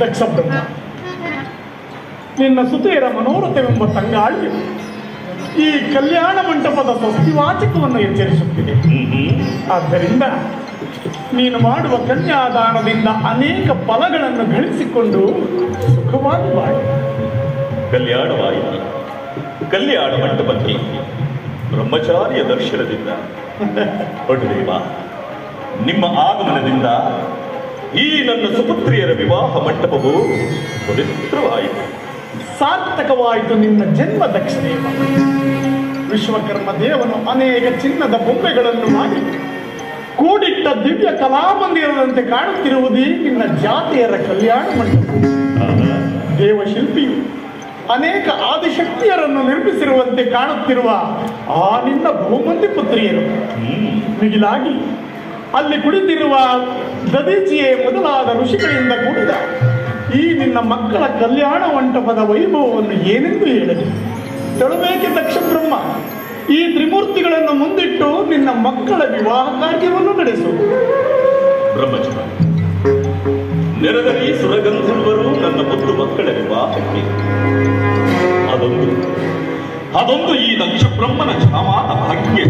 ದಕ್ಷ ಬ್ರಹ್ಮ ನಿನ್ನ ಸುತೆಯರ ಮನೋರಥವೆಂಬ ತಂಗಾಳಿ ಈ ಕಲ್ಯಾಣ ಮಂಟಪದ ಸ್ವಸ್ತಿವಾಚಕವನ್ನು ಎಚ್ಚರಿಸುತ್ತಿದೆ. ಆದ್ದರಿಂದ ನೀನು ಮಾಡುವ ಕನ್ಯಾದಾನದಿಂದ ಅನೇಕ ಫಲಗಳನ್ನು ಗಳಿಸಿಕೊಂಡು ಸುಖವಾಗಿ ಬಾಯಿ ಕಲ್ಯಾಣವಾಯಿತು. ಕಲ್ಯಾಣ ಮಂಟಪಕ್ಕೆ ಬ್ರಹ್ಮಚಾರಿಯ ದರ್ಶನದಿಂದ. ಪಡುದೇವ ನಿಮ್ಮ ಆಗಮನದಿಂದ ಈ ನನ್ನ ಸುಪುತ್ರಿಯರ ವಿವಾಹ ಮಂಟಪವು ಪವಿತ್ರವಾಯಿತು. ಸಾರ್ಥಕವಾಯಿತು ನಿನ್ನ ಜನ್ಮ ದಕ್ಷಿಣ. ವಿಶ್ವಕರ್ಮ ದೇವನು ಅನೇಕ ಚಿನ್ನದ ಬೊಂಬೆಗಳನ್ನು ಮಾಡಿ ಕೂಡಿಟ್ಟ ದಿವ್ಯ ಕಲಾಮಂದಿರದಂತೆ ಕಾಣುತ್ತಿರುವುದೇ ನಿನ್ನ ಜಾತಿಯರ ಕಲ್ಯಾಣ ಮಂಟಪ. ದೇವಶಿಲ್ಪಿಯು ಅನೇಕ ಆದಿಶಕ್ತಿಯರನ್ನು ನಿರ್ಮಿಸಿರುವಂತೆ ಕಾಣುತ್ತಿರುವ ಆ ನಿನ್ನ ಬಹುಮಂದಿ ಪುತ್ರಿಯರು. ಮಿಗಿಲಾಗಿ ಅಲ್ಲಿ ಕುಳಿತಿರುವ ದದೀಚಿಯೇ ಮೊದಲಾದ ಋಷಿಗಳಿಂದ ಕೂಡಿದ ಈ ನಿನ್ನ ಮಕ್ಕಳ ಕಲ್ಯಾಣ ಮಂಟಪದ ವೈಭವವನ್ನು ಏನೆಂದು ಹೇಳಲಿ? ತೆಳಬೇಕೆ ದಕ್ಷ ಬ್ರಹ್ಮ. ಈ ತ್ರಿಮೂರ್ತಿಗಳನ್ನು ಮುಂದಿಟ್ಟು ನಿನ್ನ ಮಕ್ಕಳ ವಿವಾಹ ಕಾರ್ಯವನ್ನು ನಡೆಸು. ಬ್ರಹ್ಮಚಾರಿ, ನೆರದಲ್ಲಿ ಸುರಗಂಧರ್ವರು ನನ್ನ ಮುದ್ದು ಮಕ್ಕಳ ವಿವಾಹಕ್ಕೆ. ಅದೊಂದು ಅದೊಂದು ಈ ದಕ್ಷ ಬ್ರಹ್ಮನ ಕ್ಷಮಾತ ಭಾಗ್ಯ.